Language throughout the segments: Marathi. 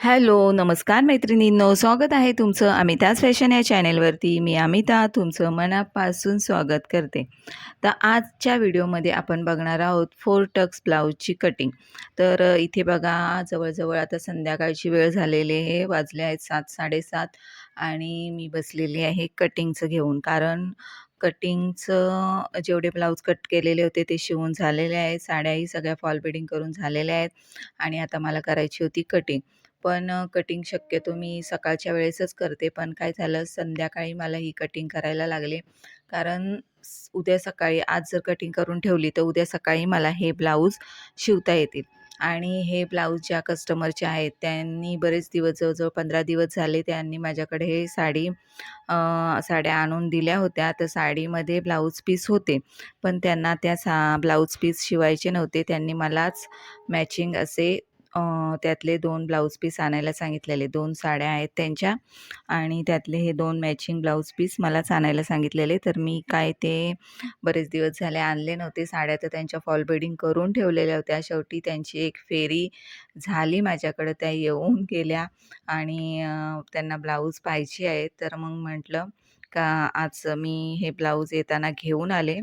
हॅलो, नमस्कार मैत्रिणींनो. स्वागत आहे तुमचं अमिताज फॅशन या चॅनेलवरती. मी अमिता तुमचं मनापासून स्वागत करते. तर आजच्या व्हिडिओमध्ये आपण बघणार आहोत फोर टक्स ब्लाऊजची कटिंग. तर इथे बघा जवळजवळ आता संध्याकाळची वेळ झालेली आहे. वाजले आहेत सात साडेसात आणि मी बसलेली आहे कटिंगचं घेऊन. कारण कटिंगचं जेवढे ब्लाऊज कट केलेले होते ते शिवून झालेले आहेत. साड्याही सगळ्या फॉल बिडिंग करून झालेल्या आहेत आणि आता मला करायची होती कटिंग. पण कटिंग शक्यतो मी सकाळच्या वेळेसच करते. पण काय झालं संध्याकाळी मला ही कटिंग करायला लागले. कारण उद्या सकाळी आज जर कटिंग करून ठेवली तर उद्या सकाळी मला हे ब्लाऊज शिवता येतील. आणि हे ब्लाऊज ज्या कस्टमरचे आहेत त्यांनी बरेच दिवस जवळजवळ पंधरा दिवस झाले त्यांनी माझ्याकडे हे साडी साड्या आणून दिल्या होत्या. तर साडीमध्ये ब्लाऊज पीस होते. पण त्यांना त्या सा ब्लाऊज पीस शिवायचे नव्हते. त्यांनी मलाच मॅचिंग असे त्यातले दोन ब्लाऊज पीस आणायला सांगितलेले. दोन साड्या आहेत त्यांच्या आणि त्यातले हे दोन मॅचिंग ब्लाऊज पीस मलाच आणायला सांगितलेले. तर मी काय ते बरेच दिवस झाले आणले नव्हते. साड्या तर त्यांच्या फॉल बिडिंग करून ठेवलेल्या होत्या. शेवटी त्यांची एक फेरी झाली माझ्याकडं. त्या येऊन गेल्या आणि त्यांना ब्लाऊज पाहिजे आहेत. तर मग म्हटलं का आज मी हे ब्लाऊज येताना घेऊन आले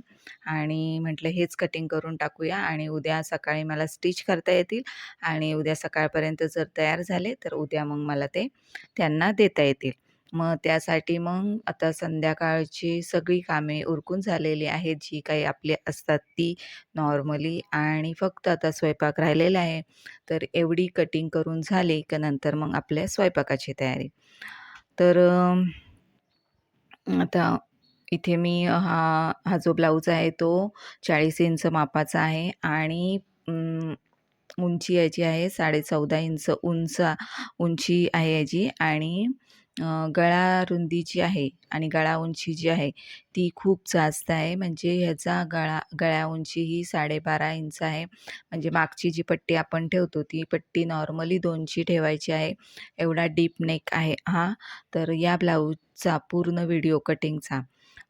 आणि म्हटलं हेच कटिंग करून टाकूया आणि उद्या सकाळी मला स्टिच करता येतील आणि उद्या सकाळपर्यंत जर तयार झाले तर उद्या मग मला ते त्यांना देता येतील. मग त्यासाठी मग आता संध्याकाळची सगळी कामे उरकून झालेली आहेत, जी काही आपली असतात ती नॉर्मली आणि फक्त आता स्वयंपाक राहिलेला आहे. तर एवढी कटिंग करून झाली की नंतर मग आपल्या स्वयंपाकाची तयारी. तर आता इथे मी हा हा जो ब्लाऊज आहे तो 40 इंच मापाचा आहे आणि उंची याची आहे 14.5 इंच उंच उंची आहे याची आणि गळा रुंदी जी आहे आणि गळा उंची जी आहे ती खूप जास्त आहे. म्हणजे ह्याचा गळा गळा उंची ही 12.5 इंच आहे. म्हणजे मागची जी पट्टी आपण ठेवतो ती पट्टी नॉर्मली दोनची ठेवायची आहे. एवढा डीप नेक आहे हा. तर या ब्लाऊजचा पूर्ण व्हिडिओ कटिंगचा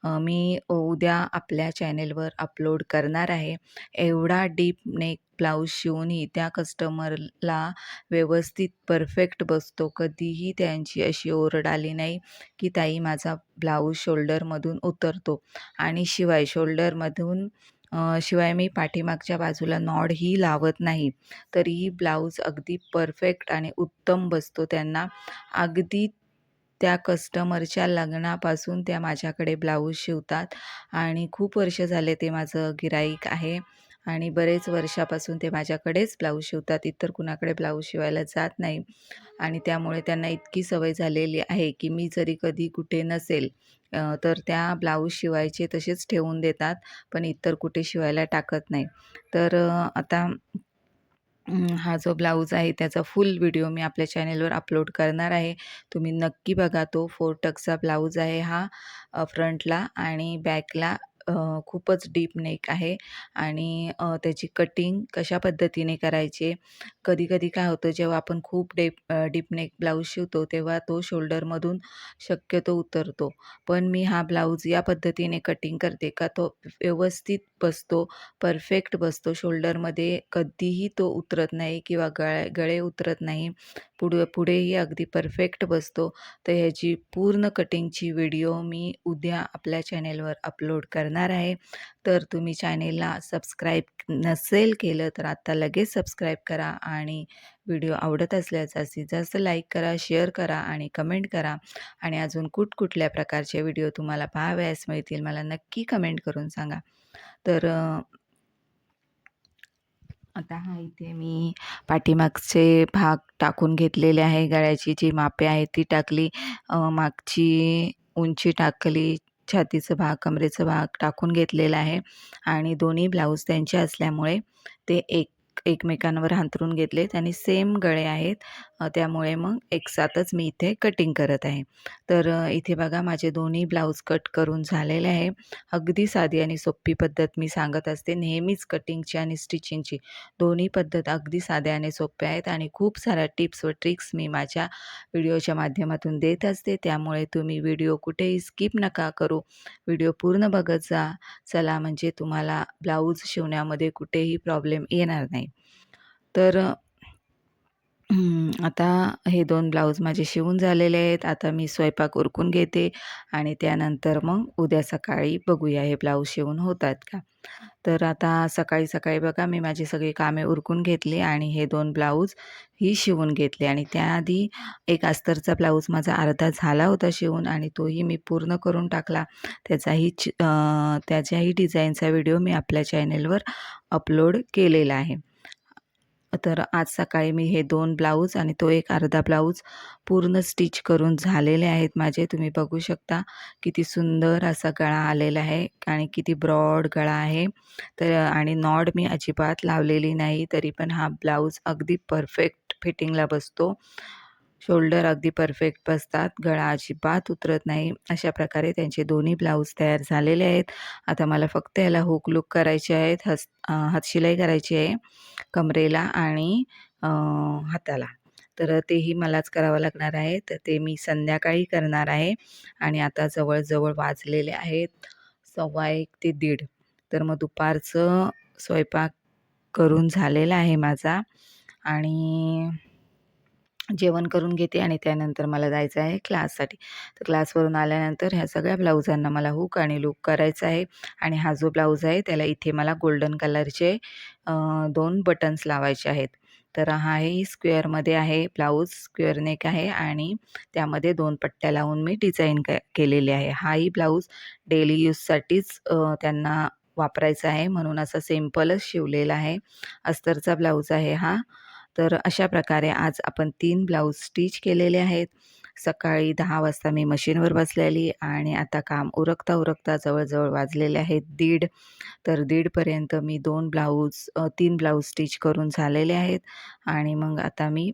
मी उद्या आपल्या चॅनेलवर अपलोड करणार आहे. एवढा डीप नेक ब्लाऊज शिवूनही त्या कस्टमरला व्यवस्थित परफेक्ट बसतो. कधीही त्यांची अशी ओरड आली नाही, की ताई माझा ब्लाऊज शोल्डरमधून उतरतो आणि शिवाय शोल्डरमधून शिवाय मी पाठीमागच्या बाजूला नॉडही लावत नाही. तरीही ब्लाऊज अगदी परफेक्ट आणि उत्तम बसतो त्यांना. अगदी त्या कस्टमरच्या लग्नापासून त्या माझ्याकडे ब्लाऊज शिवतात आणि खूप वर्ष झाले ते माझं गिराईक आहे आणि बरेच वर्षापासून ते माझ्याकडेच ब्लाऊज शिवतात. इतर कुणाकडे ब्लाऊज शिवायला जात नाही आणि त्यामुळे त्यांना इतकी सवय झालेली आहे, की मी जरी कधी कुठे नसेल तर त्या ब्लाऊज शिवायचे तसेच ठेवून देतात, पण इतर कुठे शिवायला टाकत नाही. तर आता हा जो ब्लाऊज आहे त्याचा फुल व्हिडिओ मी आपल्या चॅनेलवर अपलोड करणार आहे. तुम्ही नक्की बघा तो फोर टक्सचा ब्लाऊज आहे हा फ्रंटला आणि बॅकला खूपच डीप नेक आहे आणि त्याची कटिंग कशा पद्धतीने करायची कधी-कधी काय होतं जेव्हा आपण खूप डेप डीप नेक ब्लाऊज शिवतो तेव्हा तो शोल्डरमधून शक्यतो उतरतो. पण मी हा ब्लाऊज या पद्धतीने कटिंग करते का तो व्यवस्थित बसतो, परफेक्ट बसतो. शोल्डरमध्ये कधीही तो उतरत नाही किंवा गळे गळे उतरत नाही. पुढ पुढेही अगदी परफेक्ट बसतो. तर ह्याची पूर्ण कटिंगची व्हिडिओ मी उद्या आपल्या चॅनेलवर अपलोड करणार आहे. तर तुम्ही चॅनेलला सबस्क्राईब नसेल केलं तर आत्ता लगेच सबस्क्राईब करा आणि व्हिडिओ आवडत असल्यास जास्तीत जास्त लाईक करा, शेअर करा आणि कमेंट करा आणि अजून कुठकुठल्या प्रकारचे व्हिडिओ तुम्हाला पाहावयास मिळतील मला नक्की कमेंट करून सांगा. तर आता हा इथे मी पाठीमागचे भाग टाकून घेतलेले आहे. गळ्याची जी मापे आहेत ती टाकली. मागची उंची टाकली. छातीचं भाग, कमरेचं भाग टाकून घेतलेला आहे आणि दोन्ही ब्लाऊज त्यांचे असल्यामुळे ते एक एकमेकांवर अंथरून घेतलेत आणि सेम गळे आहेत. त्यामुळे मग एकसाथच मी इथे कटिंग करत आहे. तर इथे बघा माझे दोन्ही ब्लाऊज कट करून झालेले आहे. अगदी साधी आणि सोपी पद्धत मी सांगत असते नेहमीच कटिंगची आणि स्टिचिंगची. दोन्ही पद्धत अगदी साध्या आणि सोप्या आहेत आणि खूप साऱ्या टिप्स व ट्रिक्स मी माझ्या व्हिडिओच्या माध्यमातून देत असते. त्यामुळे तुम्ही व्हिडिओ कुठेही स्किप नका करू. व्हिडिओ पूर्ण बघत जा. चला म्हणजे तुम्हाला ब्लाऊज शिवण्यामध्ये कुठेही प्रॉब्लेम येणार नाही. तर आता हे दोन ब्लाऊज माझे शिवून झालेले आहेत. आता मी स्वयंपाक उरकून घेते आणि त्यानंतर मग उद्या सकाळी बघूया हे ब्लाऊज शिवून होतात का. तर आता सकाळी सकाळी बघा मी माझी सगळी कामे उरकून घेतली आणि हे दोन ब्लाऊज ही शिवून घेतले आणि त्याआधी एक अस्तरचा ब्लाऊज माझा अर्धा झाला होता शिवून आणि तोही मी पूर्ण करून टाकला. त्याचाही त्याच्याही डिझाईनचा व्हिडिओ मी आपल्या चॅनेलवर अपलोड केलेला आहे. तर आज सकाळी मी हे दोन ब्लाऊज आणि तो एक अर्धा ब्लाऊज पूर्ण स्टिच करून झालेले आहेत माझे. तुम्ही बघू शकता किती सुंदर असा गळा आलेला आहे आणि किती ब्रॉड गळा आहे. तर आणि नॉड मी अजिबात लावलेली नाही तरी पण हा ब्लाऊज अगदी परफेक्ट फिटिंगला बसतो. शोल्डर अगदी परफेक्ट बसतात गळा अजिबात उतरत नाही अशा प्रकारे त्यांचे दोन्ही ब्लाऊज तयार झालेले आहेत. आता मला फक्त याला हुक लुक करायचे आहेत हस हातशिलाई करायची आहे कमरेला आणि हाताला. तर तेही मलाच करावं लागणार आहे तर ते मी संध्याकाळी करणार आहे आणि आता जवळजवळ वाजलेले आहेत सव्वा एक ते दीड. तर मग दुपारचं स्वयंपाक करून झालेला आहे माझा आणि जेवण करून घेते आणि त्यानंतर मला जायचं आहे क्लाससाठी. तर क्लासवरून आल्यानंतर ह्या सगळ्या ब्लाऊजांना मला हुक आणि लूक करायचा आहे आणि हा जो ब्लाऊज आहे त्याला इथे मला गोल्डन कलरचे दोन बटन्स लावायचे आहेत. तर हाही स्क्वेअरमध्ये आहे ब्लाऊज स्क्वेअर नेक आहे आणि त्यामध्ये दोन पट्ट्या लावून मी डिझाईन क केलेली आहे. हाही ब्लाऊज डेली यूजसाठीच त्यांना वापरायचा आहे म्हणून असा सिम्पलच शिवलेला आहे. अस्तरचा ब्लाऊज आहे हा. तर अशा प्रकारे आज आपण तीन ब्लाऊज स्टिच केलेले आहेत. सकाळी दहा वाजता मी मशीनवर बसलेली आणि आता काम उरकता उरकता जवळजवळ वाजलेले आहेत दीड. तर दीडपर्यंत मी दोन ब्लाऊज तीन ब्लाऊज स्टिच करून झालेले आहेत आणि मग आता मी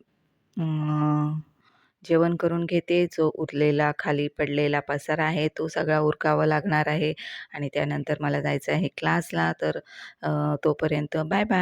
जेवण करून घेते. जो उरलेला खाली पडलेला पसारा आहे तो सगळा उरकावा लागणार आहे आणि त्यानंतर मला जायचं आहे क्लासला. तर तोपर्यंत बाय बाय.